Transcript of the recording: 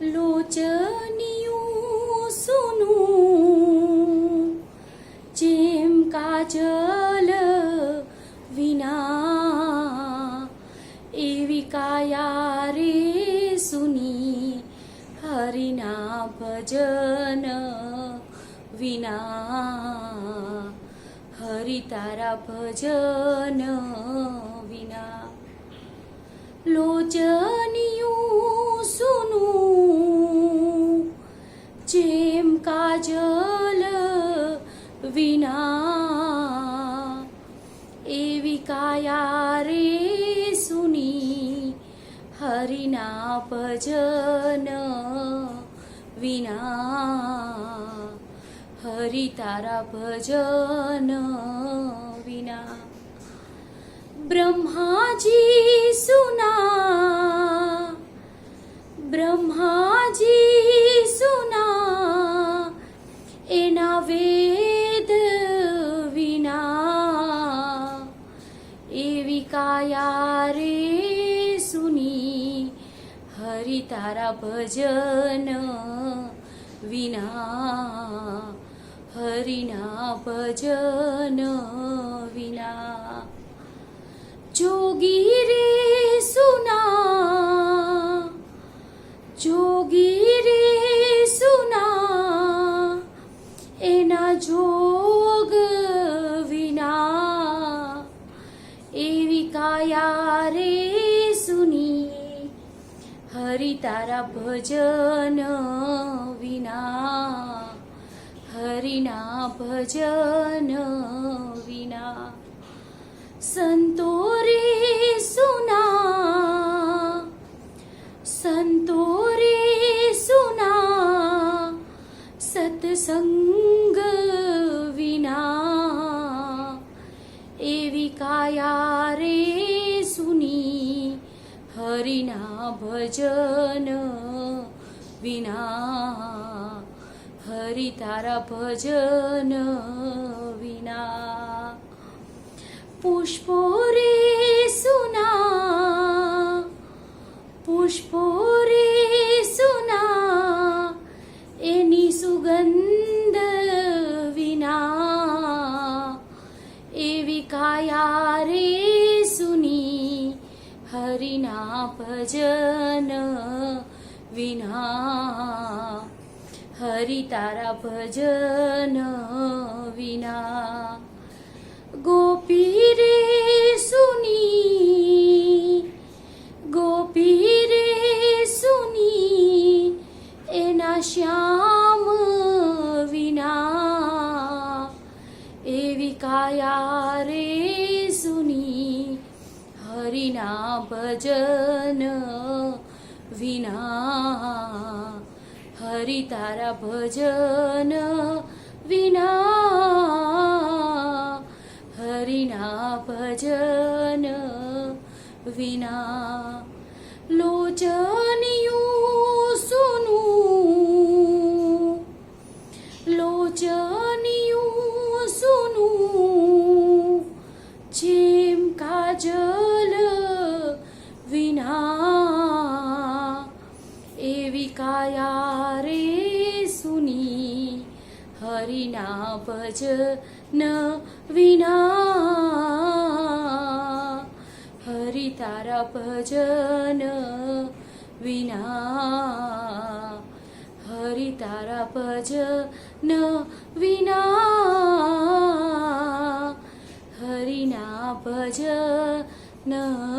લોચનિયું સુનું, જેમ કાજલ વિના, એવી કાયા રે સુની હરિના ભજન વિના. હરિ તારા ભજન વિના. લોચનિયું જેમ કાજલ વિના. એવી કાયા રે સુની હરિના ભજન વિના. હરિ તારા ભજન વિના. બ્રહ્માજી સુના. બ્રહ્માજી તારા ભજન વિના હરિના ભજન વિના. જોગી રે સુના હરિ તારા ભજન વિના, હરિના ભજન વિના. સંતો રે સુના સંતો રે સુના, સત્સંગ વિના. એવી કાયા રે हरिणा भजन। विना हरि तारा भजन। विना पुष्पोरि सुना। पुष्पोरे सुना। एनी सुगन्ध विना। एवि काया रे હરિના ભજન વિના. હરિ તારા ભજન વિના. ગોપી રે સુની હરિના ભજન વિના. હરિ તારા ભજન વિના. હરિના ભજન વિના. લોચનિયું કાયા રે સુની હરિના ભજન વિના. હરિ તારા ભજન વિના. હરિ તારા ભજન વિના. હરિના ભજન